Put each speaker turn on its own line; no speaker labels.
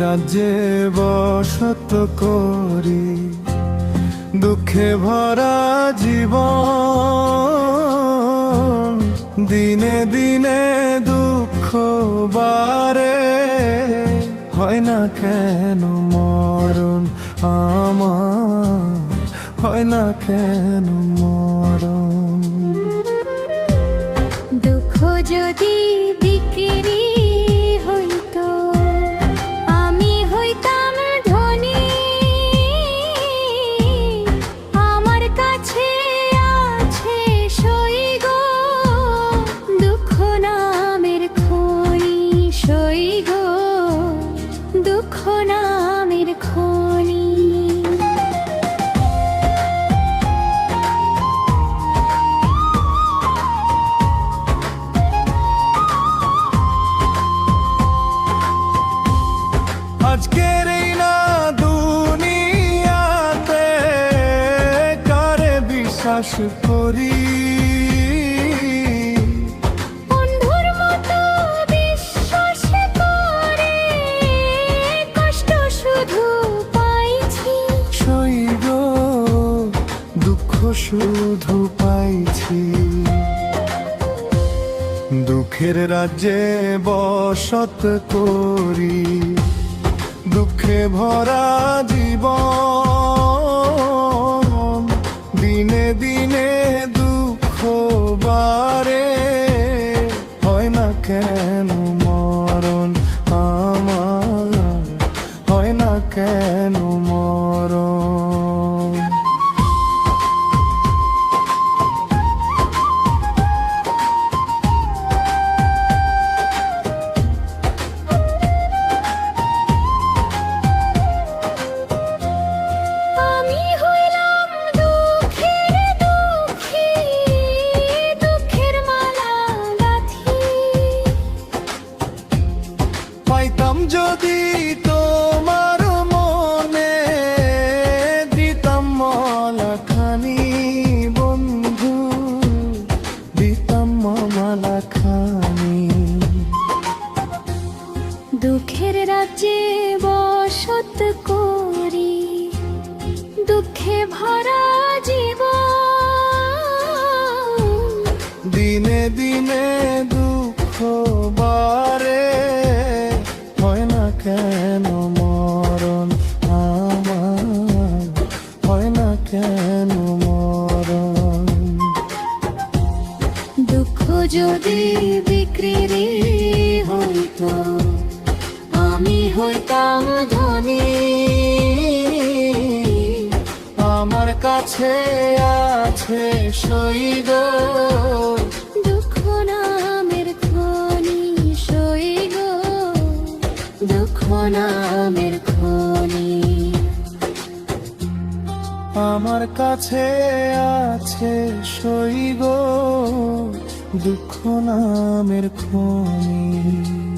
রাজ্যে বসত করি। দুঃখে ভরা জীবন, দিনে দিনে দুঃখ বারে হয় না কেন মরণ আমার? হয় না কেন মরণ?
দুঃখ যদি বিক্রি সই গো দুঃখ নামের খনি?
আজকের এই না দুনিয়াতে কারে বিশ্বাস করি?
শুধু পাইছি।
দুঃখের রাজ্যে বসত করি। দুঃখে ভরা জীবন। দিনে দিনে দুঃখ বারে হয় না কেন? যদি তোমার মনে দিতাম মালাখানি বন্ধু দিতাম মালাখানি।
দুঃখের রাজ্যে বসত করি দুঃখে ভরা জীবন।
দিনে দিনে দুঃখ
যদি বিক্রি হইতো আমি হইতাম ধনী।
আমার কাছে আছে গো
দুঃখ নামের খনি সই দুঃখ নামের খনি
আমার কাছে আছে সই গো দুঃখ নামের খনি।